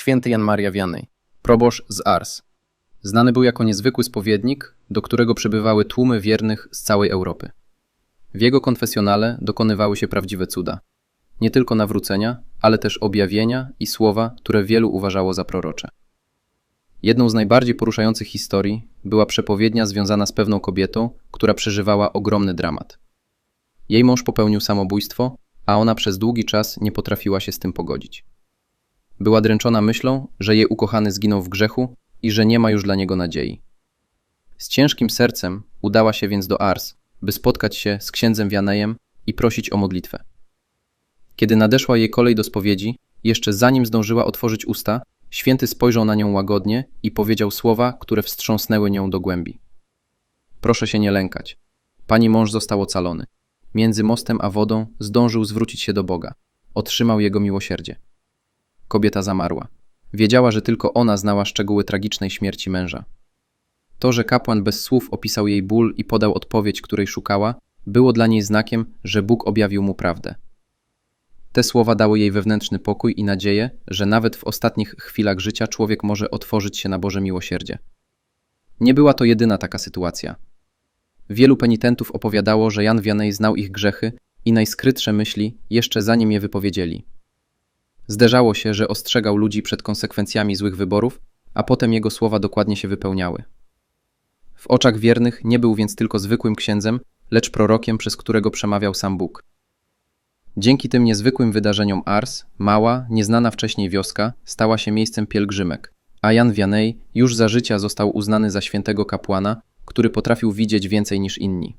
święty Jan Maria Wianej, proboszcz z Ars. Znany był jako niezwykły spowiednik, do którego przybywały tłumy wiernych z całej Europy. W jego konfesjonale dokonywały się prawdziwe cuda. Nie tylko nawrócenia, ale też objawienia i słowa, które wielu uważało za prorocze. Jedną z najbardziej poruszających historii była przepowiednia związana z pewną kobietą, która przeżywała ogromny dramat. Jej mąż popełnił samobójstwo, a ona przez długi czas nie potrafiła się z tym pogodzić. Była dręczona myślą, że jej ukochany zginął w grzechu i że nie ma już dla niego nadziei. Z ciężkim sercem udała się więc do Ars, by spotkać się z księdzem Wianejem i prosić o modlitwę. Kiedy nadeszła jej kolej do spowiedzi, jeszcze zanim zdążyła otworzyć usta, święty spojrzał na nią łagodnie i powiedział słowa, które wstrząsnęły nią do głębi. Proszę się nie lękać. Pani mąż został ocalony. Między mostem a wodą zdążył zwrócić się do Boga. Otrzymał jego miłosierdzie. Kobieta zamarła. Wiedziała, że tylko ona znała szczegóły tragicznej śmierci męża. To, że kapłan bez słów opisał jej ból i podał odpowiedź, której szukała, było dla niej znakiem, że Bóg objawił mu prawdę. Te słowa dały jej wewnętrzny pokój i nadzieję, że nawet w ostatnich chwilach życia człowiek może otworzyć się na Boże miłosierdzie. Nie była to jedyna taka sytuacja. Wielu penitentów opowiadało, że Jan Wianej znał ich grzechy i najskrytsze myśli jeszcze zanim je wypowiedzieli. Zderzało się, że ostrzegał ludzi przed konsekwencjami złych wyborów, a potem jego słowa dokładnie się wypełniały. W oczach wiernych nie był więc tylko zwykłym księdzem, lecz prorokiem, przez którego przemawiał sam Bóg. Dzięki tym niezwykłym wydarzeniom Ars, mała, nieznana wcześniej wioska, stała się miejscem pielgrzymek, a Jan Wianej już za życia został uznany za świętego kapłana, który potrafił widzieć więcej niż inni.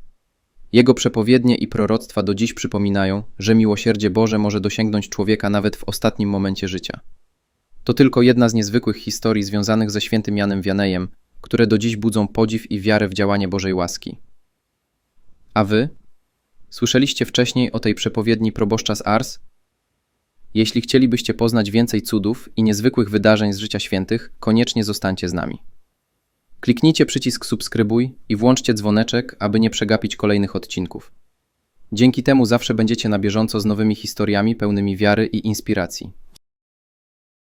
Jego przepowiednie i proroctwa do dziś przypominają, że miłosierdzie Boże może dosięgnąć człowieka nawet w ostatnim momencie życia. To tylko jedna z niezwykłych historii związanych ze świętym Janem Wianejem, które do dziś budzą podziw i wiarę w działanie Bożej łaski. A wy? Słyszeliście wcześniej o tej przepowiedni proboszcza z Ars? Jeśli chcielibyście poznać więcej cudów i niezwykłych wydarzeń z życia świętych, koniecznie zostańcie z nami. Kliknijcie przycisk subskrybuj i włączcie dzwoneczek, aby nie przegapić kolejnych odcinków. Dzięki temu zawsze będziecie na bieżąco z nowymi historiami pełnymi wiary i inspiracji.